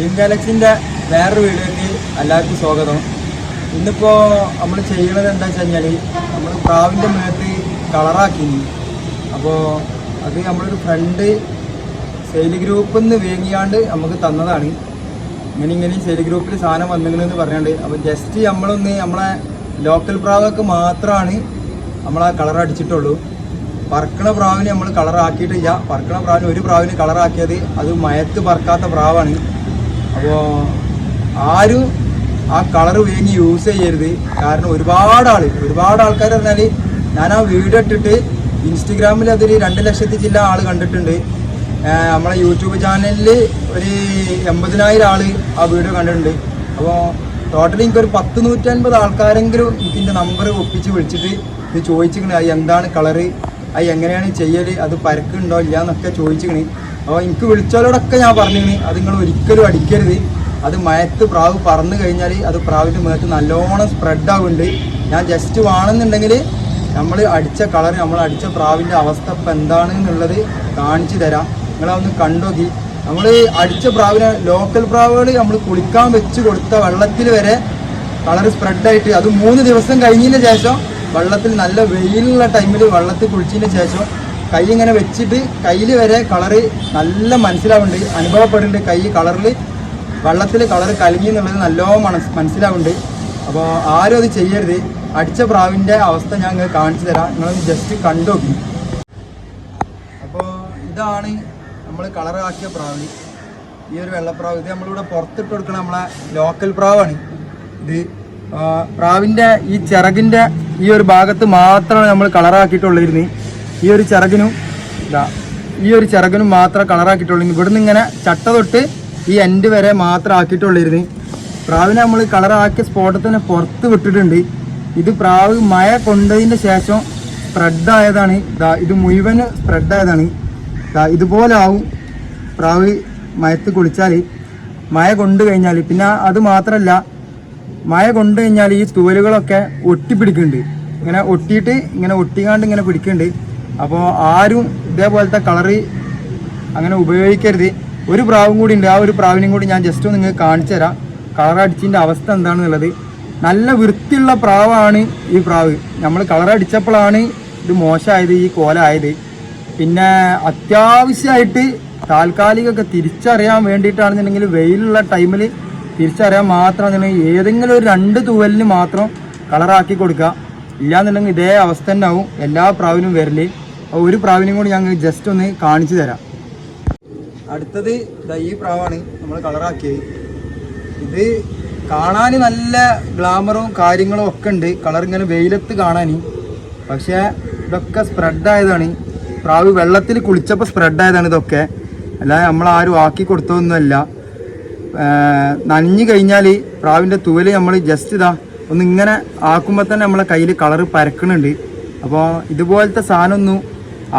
Team ഗാലക്സിന്റെ വേറൊരു വീഡിയോയ്ക്ക് എല്ലാവർക്കും സ്വാഗതം. ഇന്നിപ്പോൾ നമ്മൾ ചെയ്യുന്നത് എന്താ വെച്ച് കഴിഞ്ഞാൽ നമ്മൾ പ്രാവിന്റെ മേത്ത് കളറാക്കി അപ്പോൾ അത് നമ്മളൊരു ഫ്രണ്ട് സെയിൽ ഗ്രൂപ്പിൽ നിന്ന് വേങ്ങിയാണ്ട് നമുക്ക് തന്നതാണ്. ഇങ്ങനെ ഇങ്ങനെ സെയിൽ ഗ്രൂപ്പിൽ സാധനം വന്നിങ്ങനെന്ന് പറഞ്ഞാണ്ട്. അപ്പോൾ ജസ്റ്റ് നമ്മളൊന്ന് നമ്മളെ ലോക്കൽ പ്രാവൊക്കെ മാത്രമാണ് നമ്മൾ ആ കളർ അടിച്ചിട്ടുള്ളൂ. പറക്കണ പ്രാവിനെ നമ്മൾ കളറാക്കിയിട്ടില്ല പറക്കണ പ്രാവിന് ഒരു പ്രാവിന് കളറാക്കിയത് അത് മയത്ത് പറക്കാത്ത പ്രാവാണ്. അപ്പോൾ ആരും ആ കളർ വേങ്ങി യൂസ് ചെയ്യരുത്. കാരണം ഒരുപാട് ആൾ ഒരുപാട് ആൾക്കാർ പറഞ്ഞാൽ ഞാൻ ആ വീഡിയോ ഇട്ടിട്ട് ഇൻസ്റ്റഗ്രാമിൽ അതൊരു രണ്ട് ലക്ഷത്തി ചില്ല ആൾ കണ്ടിട്ടുണ്ട്. നമ്മളെ യൂട്യൂബ് ചാനലിൽ ഒരു എൺപതിനായിരം ആൾ ആ വീഡിയോ കണ്ടിട്ടുണ്ട്. അപ്പോൾ ടോട്ടലി എനിക്കൊരു പത്ത് നൂറ്റൻപത് ആൾക്കാരെങ്കിലും ഇതിന്റെ നമ്പർ ഒപ്പിച്ച് വിളിച്ചിട്ട് ഇത് ചോദിച്ചിരിക്കണേ അത് എന്താണ് കളറ് അത് എങ്ങനെയാണ് ചെയ്യൽ അത് പരക്കുണ്ടോ ഇല്ല എന്നൊക്കെ ചോദിച്ചിക്കണേ. അപ്പോൾ എനിക്ക് വിളിച്ചവരോടൊക്കെ ഞാൻ പറഞ്ഞിരുന്നു അത് നിങ്ങൾ ഒരിക്കലും അടിക്കരുത്. അത് മയത്ത് പ്രാവ് പറന്നു കഴിഞ്ഞാൽ അത് പ്രാവിന്റെ മേത്ത് നല്ലോണം സ്പ്രെഡ് ആവുന്നുണ്ട്. ഞാൻ ജസ്റ്റ് വേണമെന്നുണ്ടെങ്കിൽ നമ്മൾ അടിച്ച കളർ നമ്മൾ അടിച്ച പ്രാവിന്റെ അവസ്ഥ ഇപ്പം എന്താണ് എന്നുള്ളത് കാണിച്ചു തരാം. നിങ്ങളതൊന്ന് കണ്ടോക്കി നമ്മൾ അടിച്ച പ്രാവിനെ ലോക്കൽ പ്രാവുകൾ നമ്മൾ കുളിക്കാൻ വെച്ച് കൊടുത്ത വെള്ളത്തിൽ വരെ കളർ സ്പ്രെഡായിട്ട് അത് മൂന്ന് ദിവസം കഴിഞ്ഞതിന് ശേഷം വെള്ളത്തിൽ നല്ല വെയിലുള്ള ടൈമിൽ വെള്ളത്തിൽ കുളിച്ചതിന് ശേഷം കൈ ഇങ്ങനെ വെച്ചിട്ട് കയ്യിൽ വരെ കളറ് നല്ല മനസ്സിലാവുന്നുണ്ട്. അനുഭവപ്പെടുന്നുണ്ട് കൈ കളറിൽ വെള്ളത്തിൽ കളർ കലങ്ങി എന്നുള്ളത് നല്ലോണം മനസ് മനസ്സിലാവുന്നുണ്ട്. അപ്പോൾ ആരും അത് ചെയ്യരുത്. അടിച്ച പ്രാവിന്റെ അവസ്ഥ ഞാൻ നിങ്ങൾക്ക് കാണിച്ചു തരാം. നിങ്ങളൊന്ന് ജസ്റ്റ് കണ്ടു നോക്കി. അപ്പോൾ ഇതാണ് നമ്മൾ കളറാക്കിയ പ്രാവ്. ഈ ഒരു വെള്ളപ്രാവ്. ഇത് നമ്മളിവിടെ പുറത്തിട്ട് കൊടുക്കണ നമ്മളെ ലോക്കൽ പ്രാവാണ്. ഇത് പ്രാവിന്റെ ഈ ചിറകിന്റെ ഈ ഒരു ഭാഗത്ത് മാത്രമാണ് നമ്മൾ കളറാക്കിയിട്ടുള്ളിരുന്നത് ഈ ഒരു ചിറകിനും ഇതാ ഈ ഒരു ചിറകിനും മാത്രം കളറാക്കിയിട്ടുള്ളൂ. ഇവിടുന്ന് ഇങ്ങനെ ചട്ട തൊട്ട് ഈ എൻഡ് വരെ മാത്രം ആക്കിയിട്ടുള്ളിരുന്നു പ്രാവിനെ നമ്മൾ കളറാക്കിയ സ്പോട്ടിൽ തന്നെ പുറത്ത് വിട്ടിട്ടുണ്ട്. ഇത് പ്രാവ് മഴ കൊണ്ടതിന് ശേഷം സ്പ്രെഡ് ആയതാണ്. ദാ ഇത് മുഴുവൻ സ്പ്രെഡ് ആയതാണ്. ദാ ഇതുപോലെ ആവും പ്രാവ് മയത്ത് കുളിച്ചാൽ മഴ കൊണ്ടു കഴിഞ്ഞാൽ പിന്നെ അത് മാത്രമല്ല മഴ കൊണ്ടു കഴിഞ്ഞാൽ ഈ തൂവലുകളൊക്കെ ഒട്ടിപ്പിടിക്കുന്നുണ്ട്. ഇങ്ങനെ ഒട്ടിയിട്ട് ഇങ്ങനെ ഒട്ടിക്കാണ്ട് ഇങ്ങനെ പിടിക്കുന്നുണ്ട്. അപ്പോൾ ആരും ഇതേപോലത്തെ കളറ് അങ്ങനെ ഉപയോഗിക്കരുത്. ഒരു പ്രാവും കൂടി ഉണ്ട്. ആ ഒരു പ്രാവിനെയും കൂടി ഞാൻ ജസ്റ്റ് ഒന്ന് നിങ്ങൾക്ക് കാണിച്ചു തരാം. കളർ അടിച്ചിന്റെ അവസ്ഥ എന്താണെന്നുള്ളത്. നല്ല വൃത്തിയുള്ള പ്രാവാണ് ഈ പ്രാവ്. നമ്മൾ കളർ അടിച്ചപ്പോഴാണ് ഇത് മോശമായത് ഈ കോലായത് പിന്നെ അത്യാവശ്യമായിട്ട് താൽക്കാലികമൊക്കെ തിരിച്ചറിയാൻ വേണ്ടിയിട്ടാണെന്നുണ്ടെങ്കിൽ വെയിലുള്ള ടൈമിൽ തിരിച്ചറിയാൻ മാത്രമാണെന്നുണ്ടെങ്കിൽ ഏതെങ്കിലും ഒരു രണ്ട് തൂവലിന് മാത്രം കളറാക്കി കൊടുക്കുക. ഇല്ലാന്നുണ്ടെങ്കിൽ ഇതേ അവസ്ഥ തന്നെ ആവും എല്ലാ പ്രാവിനും വരൽ. ഒരു പ്രാവിനെയും കൂടി ഞങ്ങൾ ജസ്റ്റ് ഒന്ന് കാണിച്ചു തരാം. അടുത്തത് ഈ പ്രാവാണ് നമ്മൾ കളറാക്കിയത്. ഇത് കാണാൻ നല്ല ഗ്ലാമറും കാര്യങ്ങളും ഒക്കെ ഉണ്ട്. കളർ ഇങ്ങനെ വെയിലത്ത് കാണാൻ പക്ഷേ ഇതൊക്കെ സ്പ്രെഡായതാണ് പ്രാവ് വെള്ളത്തിൽ കുളിച്ചപ്പോൾ സ്പ്രെഡായതാണ് ഇതൊക്കെ. അല്ലാതെ നമ്മൾ ആരും ആക്കി കൊടുത്തതൊന്നുമല്ല. നനഞ്ഞു കഴിഞ്ഞാൽ പ്രാവിന്റെ തൂവൽ നമ്മൾ ജസ്റ്റ് ഇതാ ഒന്ന് ഇങ്ങനെ ആക്കുമ്പോൾ തന്നെ നമ്മളെ കയ്യിൽ കളറ് പരക്കണുണ്ട്. അപ്പോൾ ഇതുപോലത്തെ സാധനമൊന്നും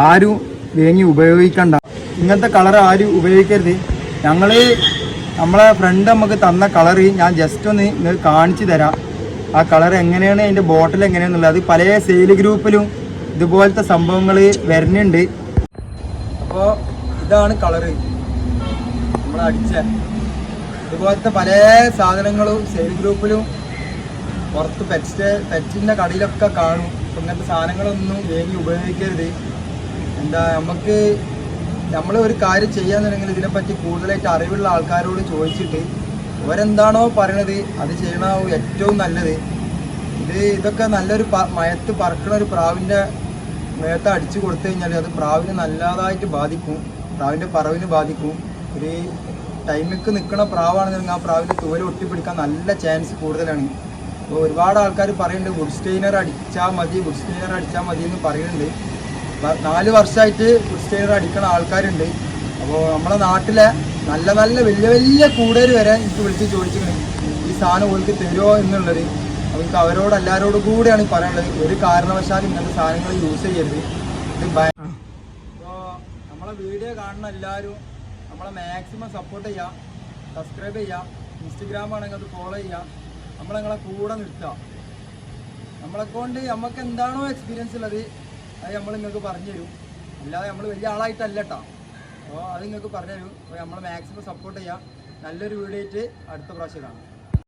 ആരും വേങ്ങി ഉപയോഗിക്കണ്ട. ഇങ്ങനത്തെ കളർ ആരും ഉപയോഗിക്കരുത്. ഞങ്ങൾ നമ്മളെ ഫ്രണ്ട് നമുക്ക് തന്ന കളറ് ഞാൻ ജസ്റ്റ് ഒന്ന് നിങ്ങൾക്ക് കാണിച്ചു തരാം. ആ കളർ എങ്ങനെയാണ് അതിന്റെ ബോട്ടിൽ എങ്ങനെയാണെന്നുള്ളത്. അത് പല സെയിൽ ഗ്രൂപ്പിലും ഇതുപോലത്തെ സംഭവങ്ങൾ വരുന്നുണ്ട്. അപ്പോൾ ഇതാണ് കളറ്. നമ്മൾ അടിച്ച. ഇതുപോലത്തെ പല സാധനങ്ങളും സെയിൽ ഗ്രൂപ്പിലും പുറത്ത് പെറ്റ് പെറ്റിന്റെ കടയിലൊക്കെ കാണും. ഇങ്ങനത്തെ സാധനങ്ങളൊന്നും വേഗം ഉപയോഗിക്കരുത്. എന്താ നമുക്ക് നമ്മൾ ഒരു കാര്യം ചെയ്യാന്നുണ്ടെങ്കിൽ ഇതിനെപ്പറ്റി കൂടുതലായിട്ട് അറിവുള്ള ആൾക്കാരോട് ചോദിച്ചിട്ട് അവരെന്താണോ പറയണത് അത് ചെയ്യണമാവും ഏറ്റവും നല്ലത്. ഇത് ഇതൊക്കെ നല്ലൊരു മയത്ത് പറക്കണ ഒരു പ്രാവിന്റെ മേത്ത് അടിച്ചു കൊടുത്തു കഴിഞ്ഞാൽ അത് പ്രാവിനെ നല്ലതായിട്ട് ബാധിക്കും. പ്രാവിന്റെ പറവിന് ബാധിക്കും. ഒരു ടൈമിക്ക് നിൽക്കുന്ന പ്രാവാണെന്നുണ്ടെങ്കിൽ ആ പ്രാവിന്റെ തൂവൽ ഒട്ടിപ്പിടിക്കാൻ നല്ല ചാൻസ് കൂടുതലാണ്. അപ്പോൾ ഒരുപാട് ആൾക്കാർ പറയുന്നുണ്ട് വുഡ് സ്റ്റെയിനർ അടിച്ചാൽ മതി വുഡ് സ്റ്റെയിനർ അടിച്ചാൽ മതി എന്ന് പറയുന്നുണ്ട് നാല് വർഷമായിട്ട് ക്രിസ്ത്യാനികൾ അടിക്കുന്ന അടിക്കണ ആൾക്കാരുണ്ട്. അപ്പോൾ നമ്മുടെ നാട്ടിലെ നല്ല നല്ല വലിയ വലിയ കൂടുതൽ വരെ എനിക്ക് വിളിച്ച് ചോദിച്ചിട്ടുണ്ട്. ഈ സാധനം ഓൾക്ക് തരുമോ എന്നുള്ളത്. അപ്പോൾ എനിക്ക് അവരോട് എല്ലാവരോടും കൂടെയാണ് പറയുന്നത് പറയാനുള്ളത്. ഒരു കാരണവശാലും ഇങ്ങനത്തെ സാധനങ്ങൾ യൂസ് ചെയ്യരുത്. ഇത് അപ്പോൾ നമ്മളെ വീഡിയോ കാണുന്ന എല്ലാവരും നമ്മളെ മാക്സിമം സപ്പോർട്ട് ചെയ്യാം. സബ്സ്ക്രൈബ് ചെയ്യാം. ഇൻസ്റ്റഗ്രാം ആണെങ്കിൽ അത് ഫോളോ ചെയ്യാം. നമ്മളെ നിങ്ങളെ കൂടെ നിർത്താം നമ്മളെ കൊണ്ട് നമുക്ക് എന്താണോ എക്സ്പീരിയൻസ് ഉള്ളത് അത് നമ്മൾ നിങ്ങൾക്ക് പറഞ്ഞു തരും. അല്ലാതെ നമ്മൾ വലിയ ആളായിട്ടല്ല കേട്ടോ അപ്പോൾ അത് നിങ്ങൾക്ക് പറഞ്ഞു തരും. അപ്പോൾ നമ്മൾ മാക്സിമം സപ്പോർട്ട് ചെയ്യാം. നല്ലൊരു വീഡിയോ ആയിട്ട് അടുത്ത പ്രാവശ്യം കാണാം.